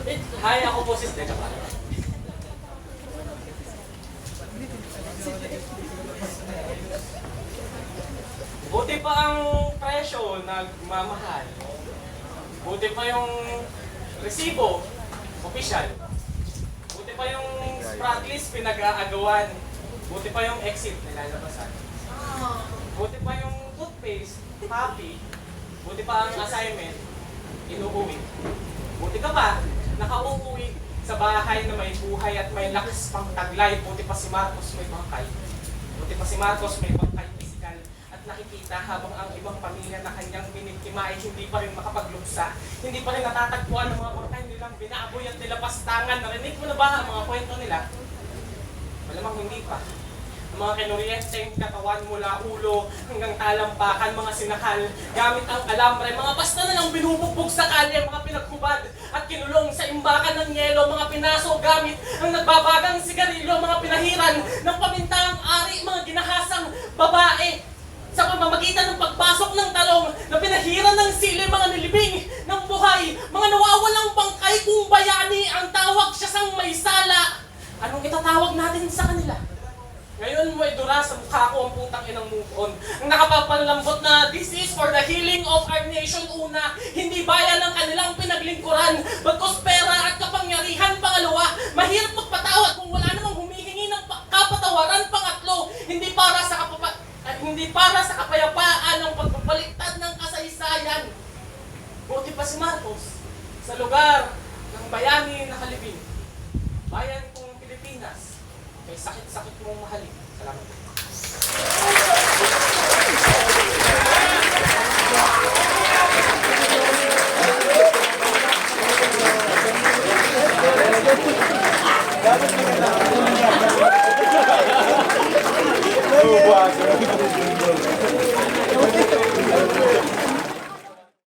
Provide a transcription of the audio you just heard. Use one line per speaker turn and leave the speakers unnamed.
Hi, ako po si Stella. Buti pa ang presyo nagmamahal. Buti pa yung resibo, official. Buti pa yung list pinag-aagawan. Buti pa yung exit nilalabasan. Buti pa yung toothpaste, copy. Buti pa ang assignment, inuuwi. Buti ka pa, nakauuwi sa bahay na may buhay at may lakas pang taglay. Buti pa si Marcos may bangkay. Buti pa si Marcos may bangkay physical at nakikita habang ang ibang pamilya na kanyang biniktima ay hindi pa rin makapagluksa. Hindi pa rin natatagpuan ng mga bangkay nilang binaboy at nilapastangan. Narinig mo na ba ang mga kwento nila? Malamang hindi pa. Ang mga kinuryenteng katawan mula ulo hanggang talampakan, mga sinakal, gamit ang alambre, mga basta na lang binubugbog sa kalye, mga pinaghubad at kinulong sa imbakan ng yelo, mga pinaso gamit ang nagbabagang sigarilyo, mga pinahiran ng pamintang ari, mga ginahasang babae, sa pamamagitan ng pagpasok ng talong na pinahiran ng sili, mga nilibing ng buhay, mga nawawalang bangkay kung bayani ang tawag siya sang may sala. Anong itatawag natin sa kanila? Ngayon mo idura sa mukha ko ang putang inang move on. Ang nakapapanlambot na this is for the healing of our nation una. Hindi bayan ng kanilang pinaglingkuran. Bagkos pera at kapangyarihan pangalawa. Mahirap magpatawad kung wala namang humihingi ng pa- kapatawaran pangatlo. Hindi para sa hindi para sa kapayapaan ng pagbabaliktad ng kasaysayan. Buti pa si Marcos sa lugar ng bayani na kalibing. Bayan kong Pilipinas. Kay sakit-sakit mong mahalin. Salamat po.
Tubo